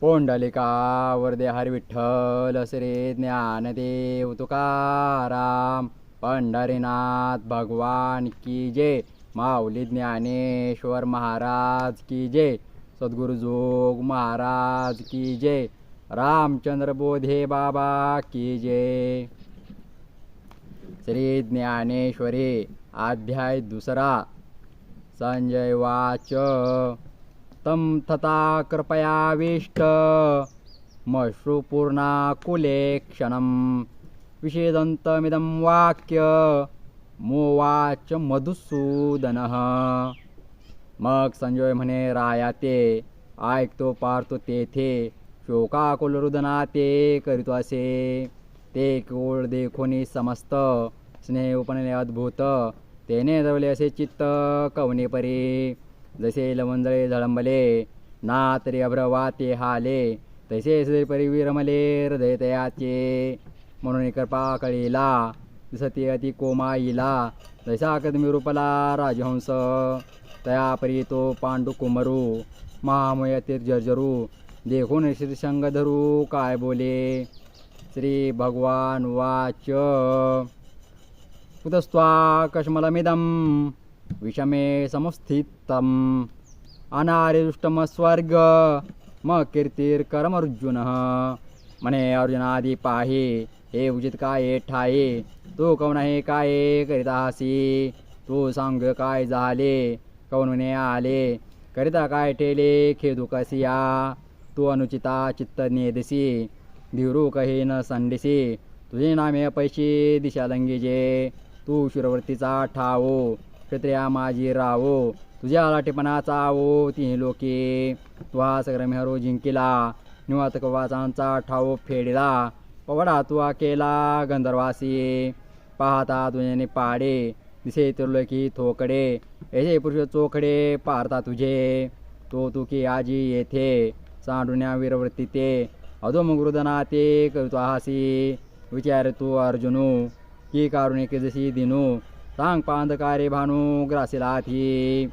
पोंडलिका वरदे हरी विठ्ठल श्री ज्ञानदेव तुकाराम पंढरीनाथ भगवान की जय माऊली ज्ञानेश्वर महाराज की जय सद्गुरुजोग महाराज की जय रामचंद्र बोधे बाबा की जय. श्री ज्ञानेश्वरी अध्याय दुसरा संजय वाच. तं तथा कृपयाविष्ट मश्रुपूर्णा कुले क्षणं विषेदन्तमिदं वाक्य। मोवाच मधुसूदनः। मग संजय म्हणे राया ते ऐकतो पारतो तेथे। शोकाकुल रुदना ते करीतो असे। ते केवळ देखोनी समस्त। स्नेह उपनले अद्भुत। तेने दवले असे चित्त कवने परी। जसे लवंजळे झळंबले ना तरी अभ्रवा ते हाले तसे श्रीपरी विरमले हृदय तयाचे। म्हणून कृपा कळीला दिसते अति कोमाईला जसा कदमी रूपला राजहंस तया परी तो पांडू कुमरू महामय जर्जरू देखून श्रीसंग धरू काय बोले। श्री भगवान वाच। कुतस्त्वाकश्मलमिदं विषमे समुस्थितम्। अनारिदुष्टम स्वर्ग म कीर्तिर्करमर्जुनः। म्हणे अर्जुनादी पाहे हे उचित काय ठाये। तू कौन हे काय करीतासी। तू सांग काय झाले कौनने आले। करिता काय ठेले खेदू कसिया तू अनुचिता चित्त नेदसी धिरू कहे न संडिसी। तुझे नामे पैशी दिशा लंगीजे तू शिरवर्तीचा ठाऊ क्षत्रिया माझी रावो तुझ्या लाटेपणाचा आवो ती लोके. तू हा सग्रम जिंकिला निवात कवाचांचा ठाव फेडिला. पवडा तुवा केला गंधर्वासी. पाहता तुझ्याने पाडे दिसे तिरलोकी थोकडे. ऐसे पुरुष चोखडे पारता तुझे. तो तू की आजी येथे सांडुण्या वीरवृत्ती ते. अधोमगृदना ते कवितो हासी. विचार तू अर्जुनू की कारुणिक जशी दिनू. रांग पांधकारे भानू ग्रासिलाथी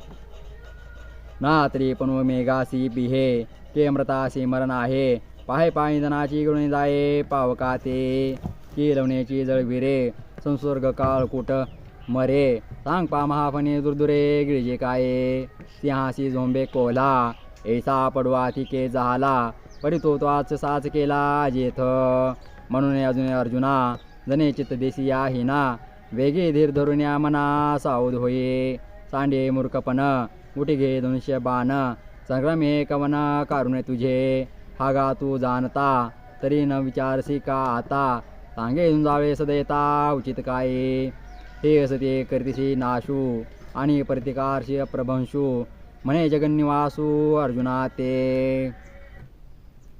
नात्री पण मेघासी बिहे के अमृतासी मरण आहे। पाहे पायी जनाची गळून जाये पावकाते जळविरे संसर्ग काळ कुट मरे। सांग पा महाफणे दुर्दुरे गिळजे काये। सिंहासी झोंबे कोला ऐसा पडवा तिके झाला परी तो आज साच केला जेथ। म्हणून अजून अर्जुना जने चित्त देसी या हिना वेगे धीर धरून या मना साऊद होये. सांडे मूर्खपण उठी घे धनुष्य बाण संग्राम हे कवन कारुणे तुझे. हागा तू जाणता तरी न विचारसी का आता. सांगे जावे सदैता उचित काय? हे असते करतीसी नाशू आणि प्रतिकारशी प्रभंशू. म्हणे जगन्निवासू अर्जुना ते.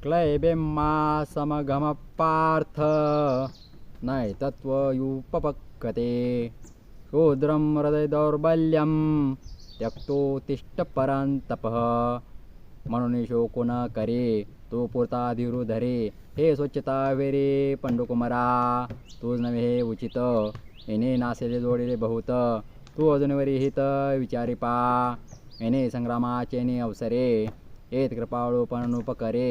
क्लय बेम्मा समगम पार्थ. नैतत्वयुपपक्कते शूद्रं हृदय दौर्बल्यं त्यक्तोत्तिष्ठ परन्तपः म्हणून शोको न करे तो पुरता धीरू धरे हे स्वच्छता वेरे पंडुकुमरा तूच नव्हे हे उचित। येणे नासेले जोडले बहुत। तू अजूनवरी हित विचारी पा। येणे संग्रामाचे अवसरे। हेत कृपाळू पण उपकरे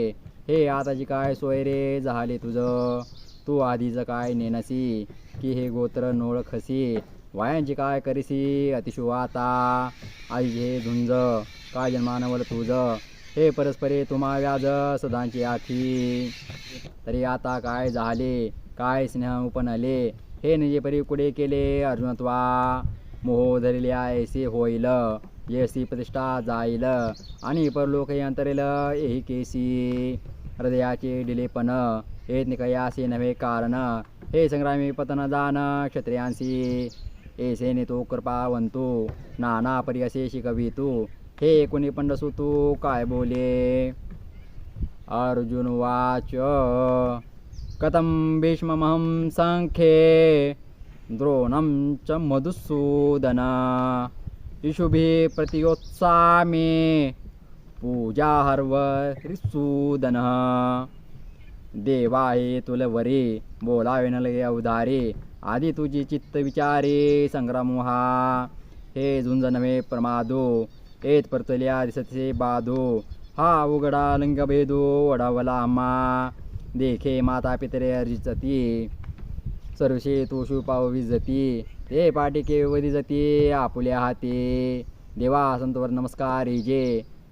हे आताची काय सोय रे झाले तुझं? तू आधीचं काय नेनसी? की हे गोत्र नोळखसी वायांची काय करीसी? अतिशु आता. आई हे झुंज. काय जन्मानवल तुझ? हे परस्परे तुम्हा व्याज सदांची आखी. तरी आता काय झाले? काय स्नेह उपनले? हे निजे परी कुडे केले अर्जुनत्वा? मोह धरिले ऐसे होईल. येसी प्रतिष्ठा जाईल. आणि परलोक अंतरेल. एही केसी? हृदयाचे डिलेपण हे निकयासे नव्हे कारण हे संग्रामी पतन जाण क्षत्रियांसी. एसे नेतो कृपावंतू नाना परी असे शिकवितू हे कोणी पंडसू तू काय बोले? अर्जुन वाच. कथं भीष्ममहं सांख्ये द्रोणं च मधुसूदन. इषुभिः प्रतियोत्सामे पूजा हर्व रिसूदनः देवा हे तुलवरे बोलावे न अवधारे आधी तुझी चित्त विचारे संग्रामोहा। हे झुंजनवे प्रमादो हेत परतल्या दिसते बाधो हा उघडा लिंगभेदो वडावला आम्हा देखे माता पितरे अर्जिचती सर्वशे तोषू पावी जती ते पाटिके वदी जती आपुल्या हाती। देवा संतवर नमस्कार जे।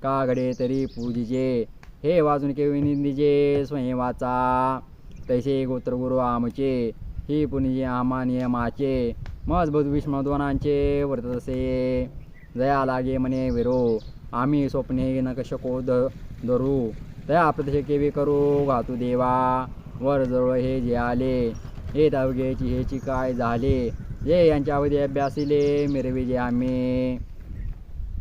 का घडे तरी पूजिजे हे वाजून केवी निंदिजे स्वयं वाचा. तैसे गोत्रगुरु आमचे ही पुनिजे आमा नियमाचे. मजबूत बधू विष्णुद्वनांचे तसे. जया लागे म्हणे विरो आम्ही स्वप्ने न शको द धरू? तया प्रत्यक्ष केवी करू? घातू देवा. वर जवळ हे जे आले हे दावगेची हेची काय झाले? जे यांच्या अवधी अभ्यासिले मिरवी जे आम्ही.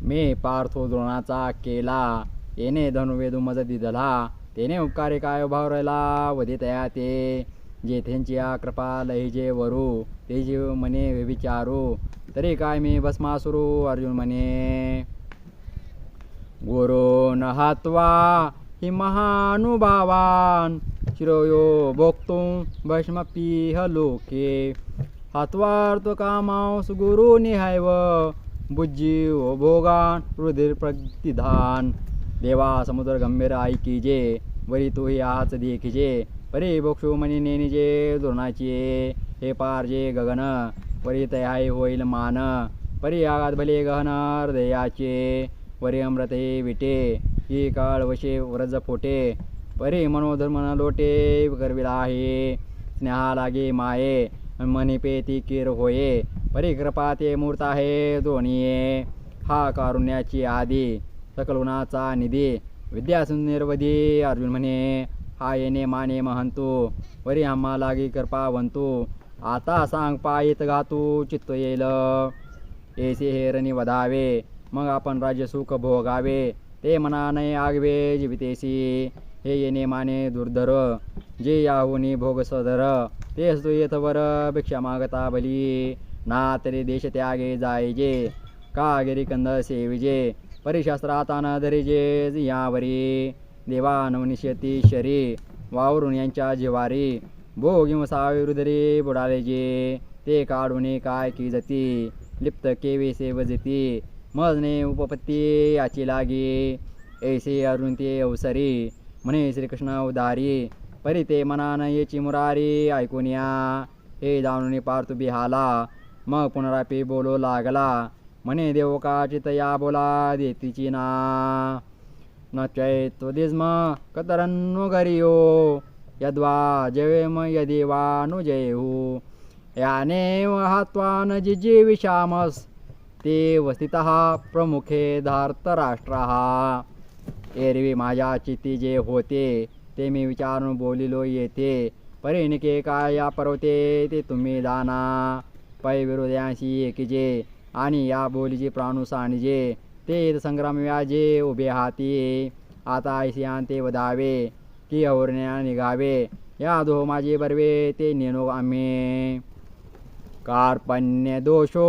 मी पार्थो द्रोणाचा केला. येणे धनुवेदू मज दिला. तेने उपकारे काय भाव राहिला? वधी ते. जेथेंची या कृपा लहिजे वरू. ते जीव म्हणे विचारू तरी काय मी भस्मासुरू? अर्जुन म्हणे गुरु न हात्वा हि महानुभावान शिरोयो भोक्तुं भस्मपीह लोके. हात्वार्थ कामांस गुरु निहायव. बुज्जीव भोगान हृदय प्रतिधान देवा समुद्र गंभीर ऐकीजे वरी तोही आच देखिजे परी भोक्षु मनी नेनिजे दुर्णाचे हे पारजे गगन परी तयाई होईल मान। परी आगात भले गहन हृदयाचे वरी अमृत हे विटे। ही काळ वशे व्रज फोटे। परी मनोधर्म लोटे गर्विला आहे स्नेहा लागे माये मनी पेती किर होये। परिकृपा ते मूर्त आहे दोन्ही हा कारुण्याची आधी सकलगुणाचा निधी. विद्या निर्वधी अर्जुन म्हणे हा येणे माने महंतो. वरी आम्हा लागी कृपावंतू आता सांग पायीत घातू चित्त येईल एसे हेरणी वधावे मग आपण राज्य सुख भोगावे. ते मनाने आगवे जीवितेसी. हे येणे माने दुर्धर. जे याहुनी भोग सदर. ते असतो येथवर भिक्षा मागता बली. ना तरी देश त्यागे जायजे कागिरी कंद सेविजे परिशास्त्राता न धरिजे यावरी देवानवनिशती शरी वावरून यांच्या जिवारी भोगिम साविरुदरी बुडाले जे ते काढून काय की जती लिप्त केवे सेवजती मजने उपपत्ती याची लागी ऐसे अरुण ते अवसरी म्हणे श्रीकृष्ण उदारी परी ते मनान येची मुरारी ऐकून या हे जाणून पार्थु बिहाला मग पुनरापी बोलू लागला. म्हणे देवकाचित या बोला देतीची ना? न चैत्वदिस्म कतरन्नु गरियो यद्वा जयेम यदेवानुजयेहु यानेव हत्वा न जिजीविषामस् ते वस्तितः प्रमुखे धार्तराष्ट्राः। एरवी माझ्या चिती जे होते ते मी विचारून बोलिलो येते. परिणिके काय या पर्वते ते तुम्ही दाना पै विरोध्यांशी एकीजे आणि या बोलीचे प्राणूस आणजे ते संग्राम व्याजे उभे हाती. आता ऐसियान ते वधावे की अवरण्या निघावे. या दो माझे बरवे ते नेनो आम्ही. कार्पण्य दोषो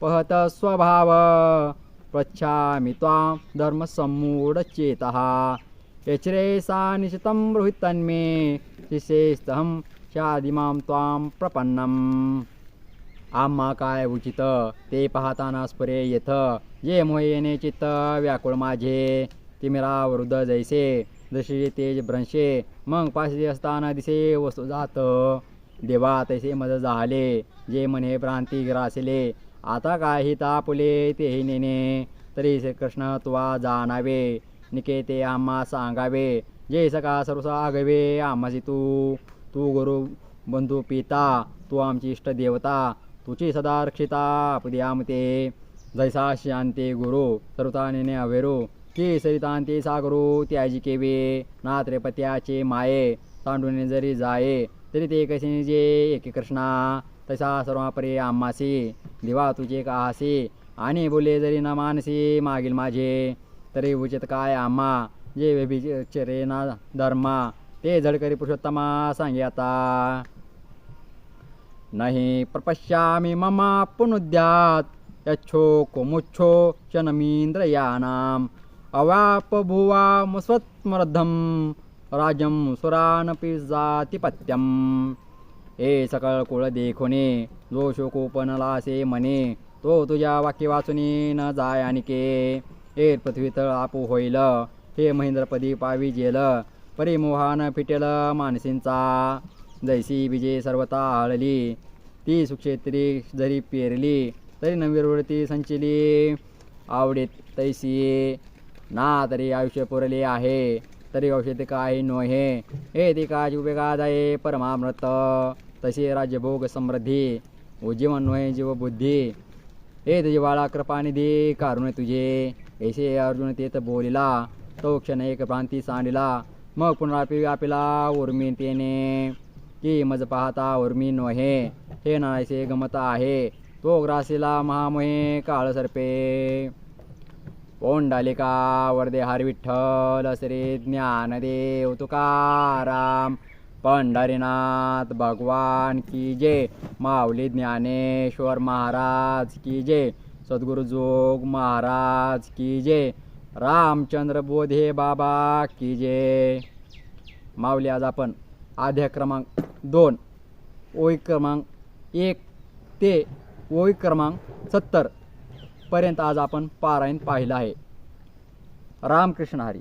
पहत स्वभाव पच्छामि त्वां धर्मसम्मूढचेतः यचरे सा निशितं बृहितन्मे शिशेस्तहं शादिमां त्वां प्रपन्नम्. आम्हा काय उचित? ते पाहताना स्फुरे येथ जे मोहिने चित्त व्याकुळ माझे तिमिरा वृद्ध जैसे. जसे तेज भ्रंशे मग पाशी असताना दिसे वस्तू जात. देवा तैसे मज झाले. जे मने प्रांती ग्रासले. आता काही तापुले तेही नेणे. तरी श्रीकृष्ण तुवा जाणावे. निके ते आम्हा सांगावे. जे सका सर्वसा आगवे आम्हासी तू. तू गुरु बंधू पिता. तू आमची इष्ट देवता. तुची सदा पुदियामते जैसा शांते गुरु सर्वताने अवेरो की सरितांते सागरो त्याजी केवे नात्रे पत्याचे माये तांडूने जरी जाये तरी ते कसे जे एके कृष्णा तसा सर्वापरे आम्हासी दिवा तुझे काहासी आणि बोले जरी न मानसी मागील माझे तरी उचित काय आम्हा? जे व्यभिचरे ना धर्मा ते झडकरी पुरुषोत्तमा सांगे आता. नाही प्रपश्यामी ममा पुनुद्यात। यच्छो कुमुच्छो भुवा अवापभुवामुस्वत्मर्धं राजम सुरानपि जातिपत्यम। हे सकळ कुळ देखोने जो शोकोपनलासे म्हणे तो तुझ्या वाक्य वाचुनी न जाय आणिके हे पृथ्वी तळ आपू होईल हे महेंद्रपदी पावी जेल परिमोहान फिटेल मानसींचा। जैसी बीजे सर्वता आळली. ती सुक्षेत्री जरी पेरली तरी नवीरवरती संचिली. आवडीत तैसी ना तरी आयुष्य पुरले आहे तरी औषध काही नोहे. हे ती काज उपेगा जाये परमामृत. तसे राज्यभोग समृद्धी उजीवन नोहे जीवबुद्धी. हे तुझी बाळा कृपानिधी कारुण तुझे. ऐसे अर्जुन तेथ बोलिला तो क्षण एक भ्रांती सांडिला. मग पुनरापी व्यापिला उर्मी तेने की मज पाहता उर्मी नोहे हे नायसे गमत आहे तो ग्रासीला महामोहे काळ सर्पे. पोंडालिका वरदे हरी विठ्ठल श्री ज्ञानदेव तुकाराम पंढरीनाथ भगवान की जय माऊली ज्ञानेश्वर महाराज की जय सद्गुरु जोग महाराज की जय रामचंद्र बोधे बाबा की जय माऊली आज आपण आध्या क्रमांक दोन ओळी क्रमांक एक ते ओळी क्रमांक सत्तरपर्यंत आज आपण पारायण पाहिलं आहे. रामकृष्ण हरी.